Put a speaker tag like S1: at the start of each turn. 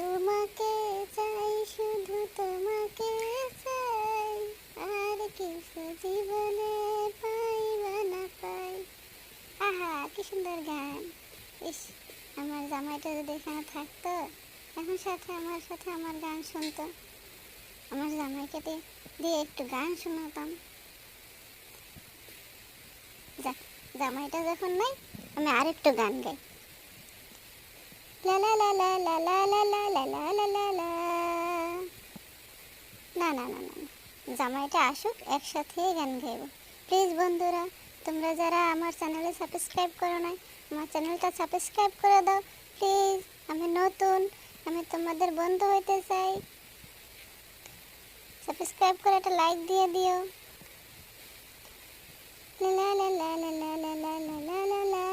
S1: তোমাকে চাই, শুধু তোমাকে চাই। আর কিছু জীবনে পাই বা না পাই। আহা, কি সুন্দর গান। ইস, আমার জামাইটা যদি এখানে থাকতো, এখন সাথে আমার সাথে আমার গান শুনতো। আমার জামাইকে দিয়ে একটু গান শোনাতাম। জামাইটা যখন নাই, আমি আরেকটু গান গাই। লা লা লা লা লা না না না না না। জামাইটা আসুক একসাথে গান গাইব প্লিজ বন্ধুরা তোমরা যারা আমার চ্যানেলে সাবস্ক্রাইব করো নাই আমার চ্যানেলটা সাবস্ক্রাইব করে দাও প্লিজ আমি নতুন আমি তোমাদের বন্ধু হইতে চাই সাবস্ক্রাইব করে একটা লাইক দিয়ে দিও লা লা লা লা লা লা লা লা লা